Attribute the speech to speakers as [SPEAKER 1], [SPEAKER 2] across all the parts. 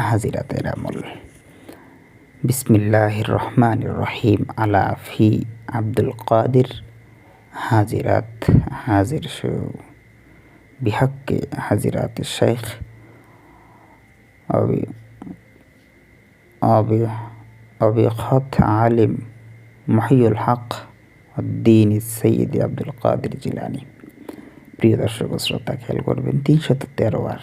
[SPEAKER 1] হাজিরাতের আমল বিসমিল্লাহ রহমান রহিম আলা ফি আব্দুল কাদির হাজিরাত হাজির শু বিহক্কে হাজিরাত শেখ অবি অবি অবিখত আলিম মহিউল হক উদ্দিন সৈয়দ আব্দুল কাদের জিলানি প্রিয় দর্শক শ্রোতা খেয়াল করবেন তিনশত তেরো বার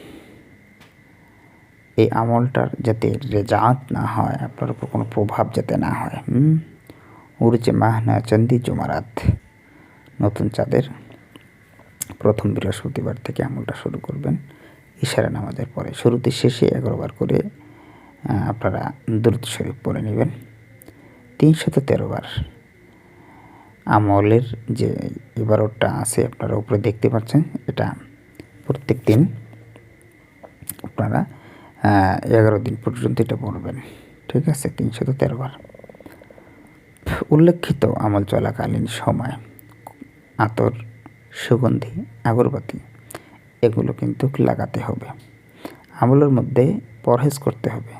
[SPEAKER 1] এই আমলটার যাতে রেজাত না হয়, আপনার উপর কোনো প্রভাব যাতে না হয়, হুম? উড়ছে মাহনা চন্দি জমারাত, নতুন চাঁদের প্রথম বৃহস্পতিবার থেকে আমলটা শুরু করবেন, ইশারা নামাজের পরে। শুরুতে শেষে এগারোবার করে আপনারা দ্রুত শরীফ পড়ে নেবেন। তিনশত তেরোবার আমলের যে এবারটা আছে, আপনারা উপরে দেখতে পাচ্ছেন, এটা প্রত্যেক দিন আপনারা এগারো দিন পর্যন্ত এটা পড়বেন। ঠিক আছে? তিনশত তেরো বার। উল্লেখিত আমল চলাকালীন সময়, আতর, সুগন্ধি, আগরবাতি, এগুলো কিন্তু লাগাতে হবে। আমলের মধ্যে পরহেজ করতে হবে।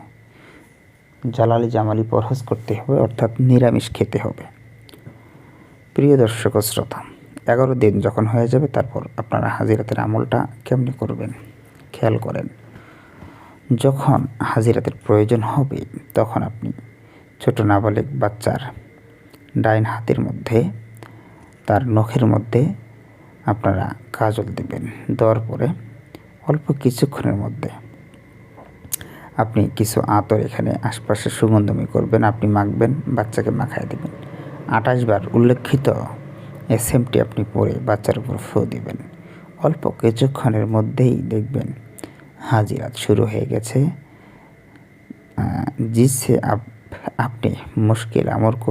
[SPEAKER 1] জালালি জামালি পরহেজ করতে হবে, অর্থাৎ নিরামিষ খেতে হবে। প্রিয় দর্শক শ্রোতা, এগারো দিন যখন হয়ে যাবে, তারপর আপনারা হাজিরাতের আমলটা কেমনি করবেন? খেয়াল করেন। যখন হাজিরাতের প্রয়োজন হবে, তখন আপনি ছোট নাবালিক বাচ্চার ডাইন হাতের মধ্যে, তার নখের মধ্যে আপনারা কাজল দেবেন। দেওয়ার পরে অল্প কিছুক্ষণের মধ্যে আপনি কিছু আতর এখানে আশপাশে সুগন্ধময় করবেন, আপনি মাখবেন, বাচ্চাকে মাখায় দেবেন। আঠাশ বার উল্লেখিত এসএমটি আপনি পরে বাচ্চার উপর ফু দিবেন। অল্প কিছুক্ষণের মধ্যেই দেখবেন হাজিরাত শুরু হয়ে গেছে। জিতছে আপনি মুশকিল আমর্ক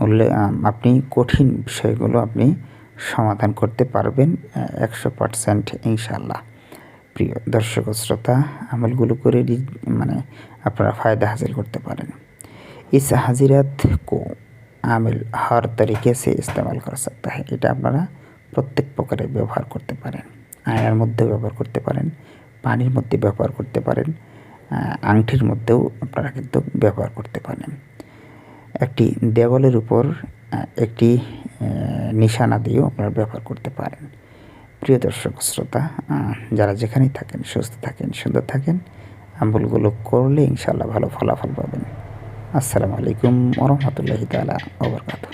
[SPEAKER 1] উল্লেখ আপনি কঠিন বিষয়গুলো আপনি সমাধান করতে পারবেন একশো পারসেন্ট ইনশাল্লাহ প্রিয় দর্শক শ্রোতা, আমলগুলো করে মানে আপনারা ফায়দা হাসিল করতে পারেন। इस হাজিরাত কো? আমেল হর তরিকে সে ইস্তেমাল করা সকতা এটা আপনারা প্রত্যেক প্রকারে ব্যবহার করতে পারেন। আয়নার মধ্যে ব্যবহার করতে পারেন। পানির মধ্যে ব্যবহার করতে পারেন আংটির মধ্যেও আপনারা কিন্তু ব্যবহার করতে পারেন। একটি দেওয়ালের উপর একটি নিশানা দিয়েও আপনারা ব্যবহার করতে পারেন। প্রিয় দর্শক, শ্রোতা যারা যেখানেই থাকেন, সুস্থ থাকেন, সুন্দর থাকেন, আমলগুলো করলে ইনশাল্লাহ ভালো ফলাফল পাবেন। আসসালামু আলাইকুম ওরহমতুল্লাহি তালা ওবরকাতু